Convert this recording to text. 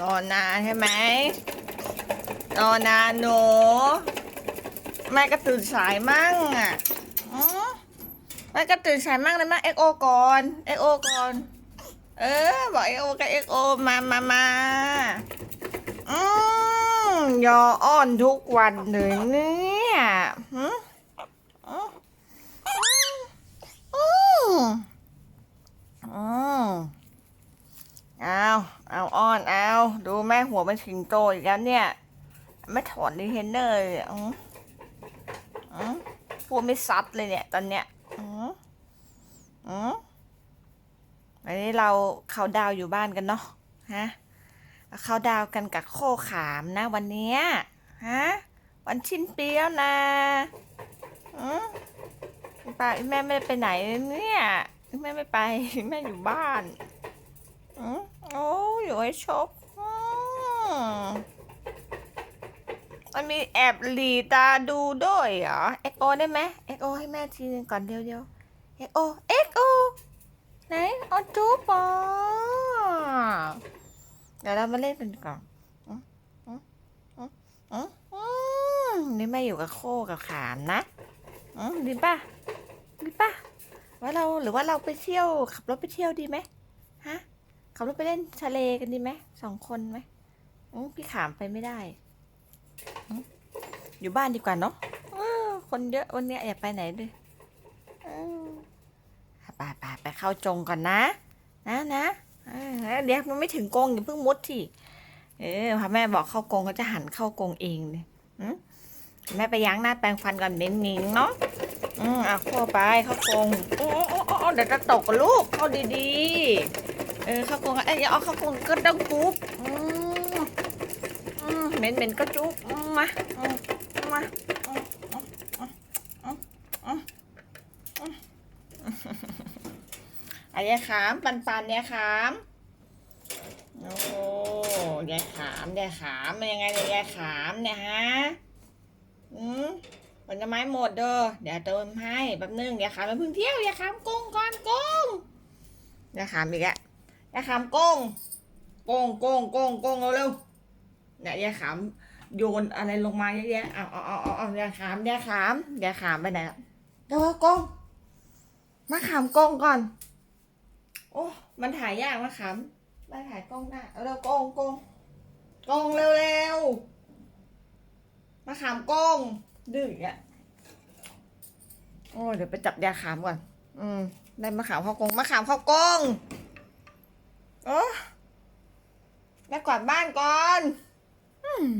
รอนนานใช่ไหมรอนนานหนูแม่ก็ตื่นสายมั่งอะแม่ก็ตื่นสายมั่งเลยมาเอ็กโอก่อนเอ็กโอก่อน เออ บอกเอ็กโอกับเอ็กโอมามามาอืมยออ้อนทุกวันเลยเนี่ยหืมอืมอืมอืมเอาเอาอ้อนเอาดูแม่ หัวมันสิงโตอีกแล้วเนี่ย ไม่ถอนดีเทนเนอร์เลยอืมอืมพูดไม่ซัดเลยเนี่ยตอนเนี้ยอืมอืมวันนี้เราเขาดาวอยู่บ้านกันเนาะฮะเขาดาวกันกับโคขามนะวันเนี้ยฮะวันชิ้นปีแล้วนะอืมป้าแม่ไม่ได้ไปไหนเนี่ยแม่ไม่ไปแม่อยู่บ้านอืมโอ้อยู่ให้ชกอืม มันมีแอบหลีตาดูด้วยเหรอเอ็กโอได้ไหมเอ็กโอให้แม่ทีนึงก่อนเดียวเดียวเอ็กโอเอ็กโอไหนเอาจูบอะเดี๋ยวเรามาเล่นกันก่อนอืมอืมอืมอืมนี่แม่อยู่กับโคกับขามนะอืมดีป่ะดีป่ะว่าเราหรือว่าเราไปเที่ยว ขับรถไปเที่ยวดีไหมฮะขับรถไปเล่นทะเลกันดีไหมสองคนไหมอืมพี่ขามไปไม่ได้ อยู่บ้านดีกว่าเนาะคนเยอะวันนี้อย่าไปไหนเลยไปไปไปเข้าจงก่อนนะ นะนะเดี๋ยวมันไม่ถึงกงอย่าเพิ่งมุดทีเออพอแม่บอกเข้ากงเขาจะหันเข้ากงเองเลยแม่ไปยั้งหน้าแปรงฟันก่อนเน้นนิงเนาะอืมเอาเข้าไปเข้ากงโอ้โอ้โอ้เดี๋ยวจะตกกับลูกเข้าดีๆเออเข้ากงเอ้ยอย่าเอาเข้ากงก็ต้องจุ๊บอืมอืม เหม็นเหม็นก็จุ๊บอืมมามมาอืมอืมอืมอืมอืมอายายขามปันปันยายขามโอ้โหยายขามยายขามเป็นยังไงเนี่ยยายขามเนี่ยฮะอืมผลไม้หมดเด้อเดี๋ยวเติมให้แป๊บนึงยายขามไปพึ่งเที่ยวยายขามกงก่อนกงยายขามอีกแล้วยายขามกงกงกงกงกงเร็วๆ เนี่ยยายขามโยนอะไรลงมาเยอะแยะเอาเอาเอาเอาเอายายขามยายขามยายขามไปไหนละเดี๋ยวกงมาขามกงก่อน โอ้มันถ่ายยากมะขามมาถ่ายกล้องหน้าเอาเร็วกล้องกล้องกล้องเร็วเร็วๆมาขามกล้องดื้ออะโอ้เดี๋ยวไปจับยาขามก่อน อืมได้มะขามข้ากงมะขามข้ากรงโอ้แม่กวาดบ้านก่อน อืม